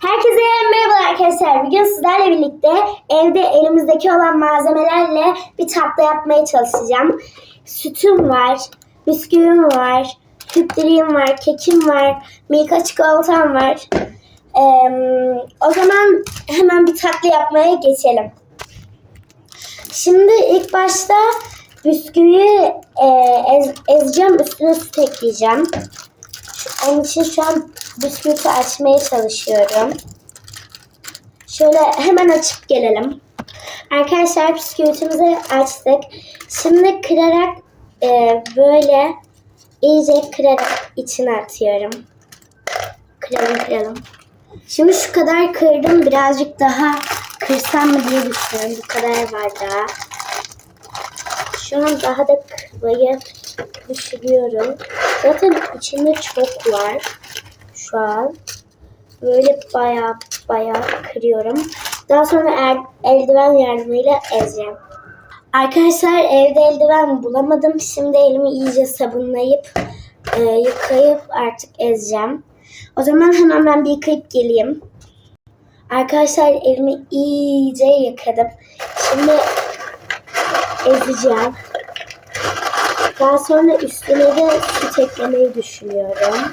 Herkese merhaba arkadaşlar. Bugün sizlerle birlikte evde elimizdeki olan malzemelerle bir tatlı yapmaya çalışacağım. Sütüm var, bisküvim var, hüptiriğim var, kekim var, milka çikolatam var. Ee, o zaman hemen bir tatlı yapmaya geçelim. Şimdi ilk başta bisküviyi e, ez, ezeceğim, üstüne süt ekleyeceğim. Onun için şu an bisküviti açmaya çalışıyorum. Şöyle hemen açıp gelelim. Arkadaşlar bisküvitimizi açtık. Şimdi kırarak e, böyle iyice kırarak içine atıyorum. Kıralım kıralım. Şimdi şu kadar kırdım. Birazcık daha kırsam mı diye düşünüyorum. Bu kadar var daha. Şu an daha da kırmayı düşünüyorum. Zaten içinde çok var şu an. Böyle baya baya kırıyorum. Daha sonra el, eldiven yardımıyla ezeceğim. Arkadaşlar evde eldiven bulamadım. Şimdi elimi iyice sabunlayıp e, yıkayıp artık ezeceğim. O zaman hemen ben bir yıkayıp geleyim. Arkadaşlar elimi iyice yıkadım. Şimdi ezeceğim. Daha sonra üstüne de süt eklemeyi düşünüyorum.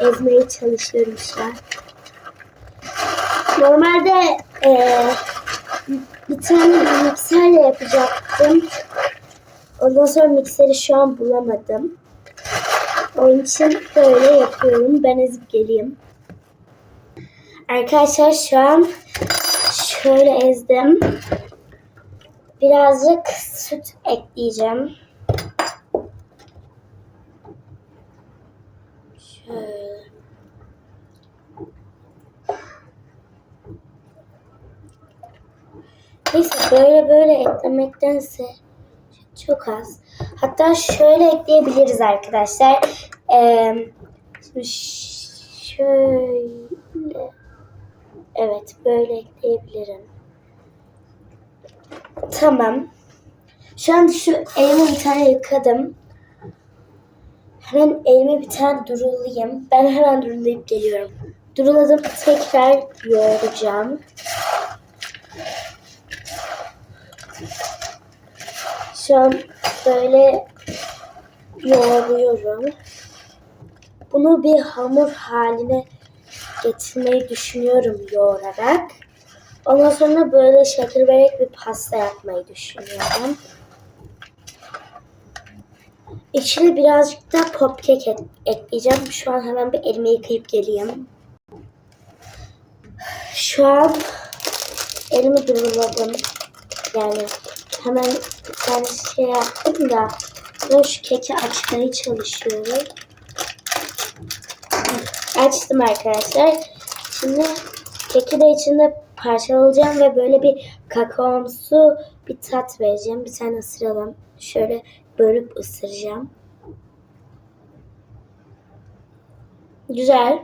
Ezmeye an. Normalde e, bir tane mikserle yapacaktım. Ondan sonra mikseri şu an bulamadım. Onun için böyle yapıyorum. Ben ezip geleyim. Arkadaşlar şu an şöyle ezdim. Birazcık süt ekleyeceğim. Şöyle. Neyse böyle böyle eklemektense çok az. Hatta şöyle ekleyebiliriz arkadaşlar. Ee, şöyle. Evet böyle ekleyebilirim. Tamam. Şu an şu elimi bir tane yıkadım. Hemen elime bir tane durulayayım. Ben hemen durulayıp geliyorum. Duruladım. Tekrar yoğuracağım. An böyle yoğuruyorum. Bunu bir hamur haline getirmeyi düşünüyorum yoğurarak. Ondan sonra böyle şekil vererek bir pasta yapmayı düşünüyorum. İçine birazcık da pop kek et- ekleyeceğim. Şu an hemen bir elimi yıkayıp geleyim. Şu an elimi duruladım. Yani hemen tane şey yaptım da ben şu keki açmaya çalışıyorum. Açtım arkadaşlar. Şimdi keki de içinde parçalayacağım ve böyle bir kakaomsu bir tat vereceğim. Bir tane ısıralım. Şöyle bölüp ısıracağım. Güzel.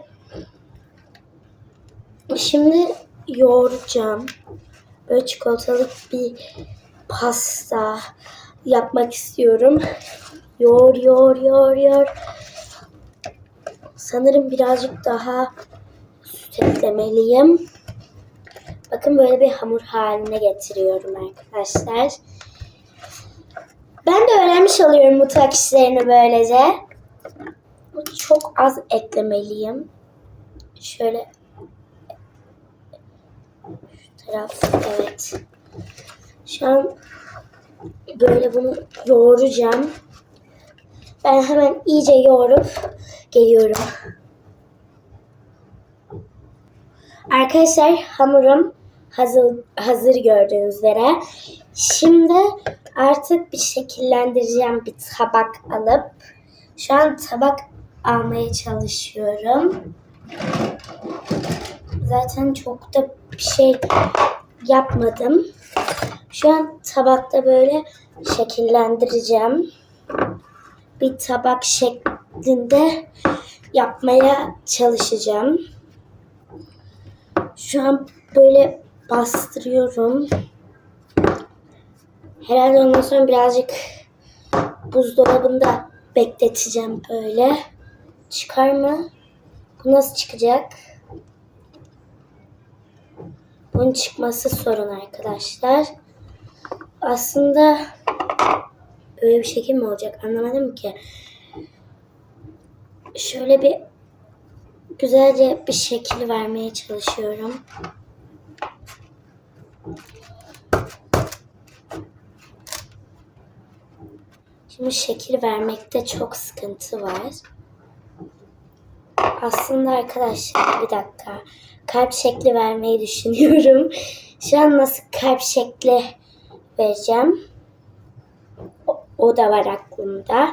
Şimdi yoğuracağım. Böyle çikolatalı bir pasta yapmak istiyorum. Yoğur, yoğur, yoğur, yoğur. Sanırım birazcık daha süt eklemeliyim. Bakın böyle bir hamur haline getiriyorum arkadaşlar. Ben de öğrenmiş oluyorum mutfak işlerini böylece. Çok az eklemeliyim. Şöyle şu taraf evet. Şu an böyle bunu yoğuracağım. Ben hemen iyice yoğurup geliyorum. Arkadaşlar hamurum hazır, hazır gördüğünüz üzere. Şimdi artık bir şekillendireceğim bir tabak alıp şu an tabak almaya çalışıyorum. Zaten çok da bir şey yapmadım. Şu an tabakta böyle şekillendireceğim. Bir tabak şeklinde yapmaya çalışacağım. Şu an böyle bastırıyorum. Herhalde ondan sonra birazcık buzdolabında bekleteceğim böyle. Çıkar mı? Bu nasıl çıkacak? Bunun çıkması sorun arkadaşlar. Aslında öyle bir şekil mi olacak anlamadım ki. Şöyle bir güzelce bir şekil vermeye çalışıyorum. Şimdi şekil vermekte çok sıkıntı var. Aslında arkadaşlar bir dakika. Kalp şekli vermeyi düşünüyorum. Şu an nasıl kalp şekli vereceğim. O, o da var aklımda.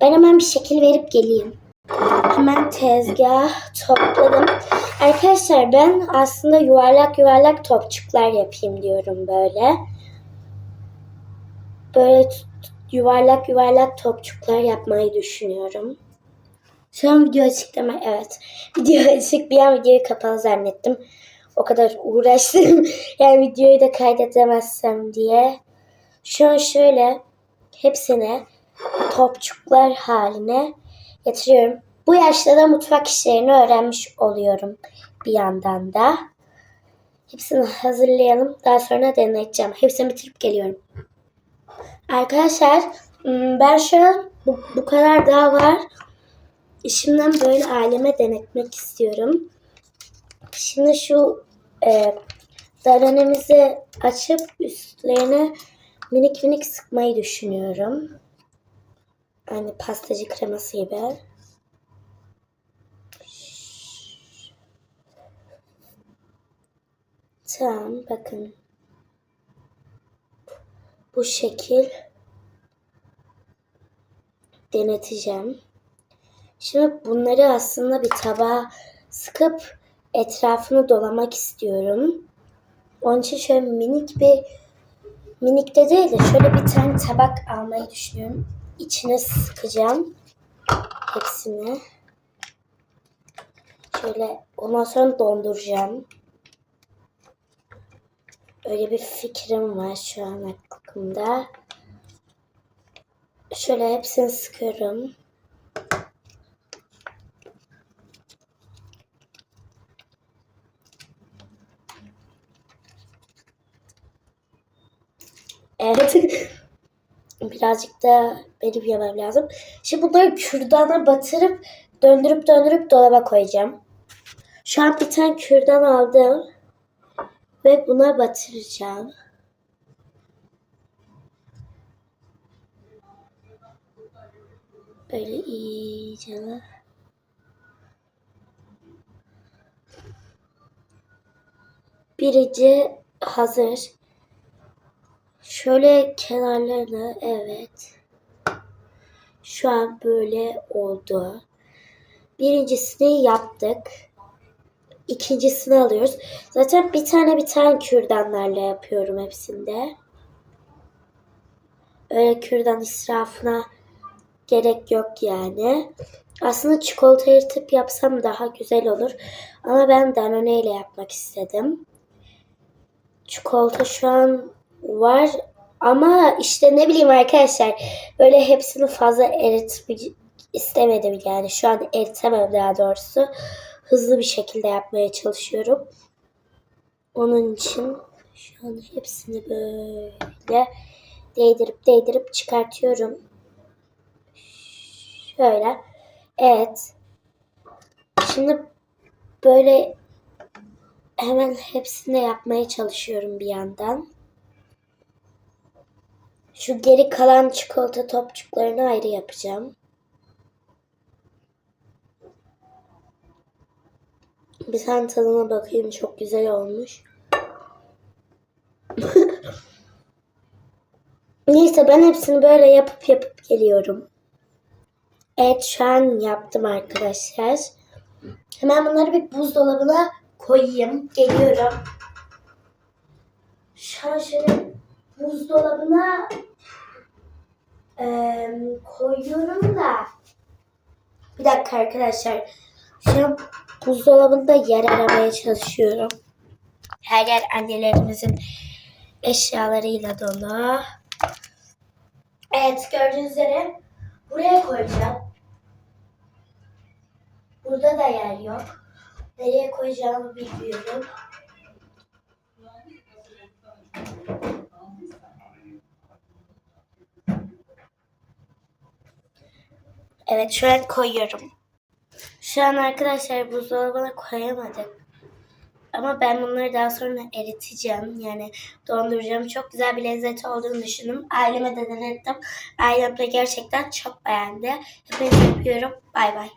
Ben hemen bir şekil verip geleyim. Hemen tezgah topladım. Arkadaşlar ben aslında yuvarlak yuvarlak topçuklar yapayım diyorum böyle. Böyle yuvarlak yuvarlak topçuklar yapmayı düşünüyorum. Şu an video açık değil mi? Evet. Video açık. Bir an videoyu kapalı zannettim. O kadar uğraştım. yani videoyu da kaydedemezsem diye. Şu an şöyle hepsini topçuklar haline getiriyorum. Bu yaşta da mutfak işlerini öğrenmiş oluyorum bir yandan da. Hepsini hazırlayalım. Daha sonra deneyeceğim. Hepsini bitirip geliyorum. Arkadaşlar hmm, ben şu an bu, bu kadar daha var. İşimden böyle aileme denetmek istiyorum. Şimdi şu e, daranemizi açıp üstlerine minik minik sıkmayı düşünüyorum. Hani pastacı kreması gibi. Tamam bakın. Bu şekil deneteceğim. Şimdi bunları aslında bir tabağa sıkıp etrafını dolamak istiyorum. Onun için şöyle minik bir minik de değil de şöyle bir tane tabak almayı düşünüyorum. İçine sıkacağım hepsini. Şöyle ondan sonra donduracağım. Öyle bir fikrim var şu an aklımda. Şöyle hepsini sıkıyorum. Evet. Birazcık da benim yemem lazım. Şimdi bunları kürdana batırıp döndürüp döndürüp dolaba koyacağım. Şu an bir tane kürdan aldım. Ve buna batıracağım. Böyle iyice. Birinci hazır. Şöyle kenarlarını evet. Şu an böyle oldu. Birincisini yaptık. İkincisini alıyoruz. Zaten bir tane bir tane kürdanlarla yapıyorum hepsinde. Öyle kürdan israfına gerek yok yani. Aslında çikolata yırtıp yapsam daha güzel olur. Ama ben Danone ile yapmak istedim. Çikolata şu an var ama işte ne bileyim arkadaşlar böyle hepsini fazla eritmek istemedim yani şu an eritemem daha doğrusu hızlı bir şekilde yapmaya çalışıyorum. Onun için şu an hepsini böyle değdirip değdirip çıkartıyorum. Şöyle. Evet. Şimdi böyle hemen hepsini yapmaya çalışıyorum bir yandan. Şu geri kalan çikolata topçuklarını ayrı yapacağım. Bir tane tadına bakayım. Çok güzel olmuş. Neyse ben hepsini böyle yapıp yapıp geliyorum. Evet şu an yaptım arkadaşlar. Hemen bunları bir buzdolabına koyayım. Geliyorum. Şu an şöyle buzdolabına eee, koyuyorum da. Bir dakika arkadaşlar. Şu an buzdolabında yer aramaya çalışıyorum. Her yer annelerimizin eşyalarıyla dolu. Evet gördüğünüz üzere buraya koyacağım. Burada da yer yok. Nereye koyacağımı bilmiyorum. Evet şu an koyuyorum. Şu an arkadaşlar buzdolabına koyamadık. Ama ben bunları daha sonra eriteceğim. Yani donduracağım. Çok güzel bir lezzet olduğunu düşündüm. Aileme de denettim. Ailem de gerçekten çok beğendi. Hepinizi öpüyorum. Bay bay.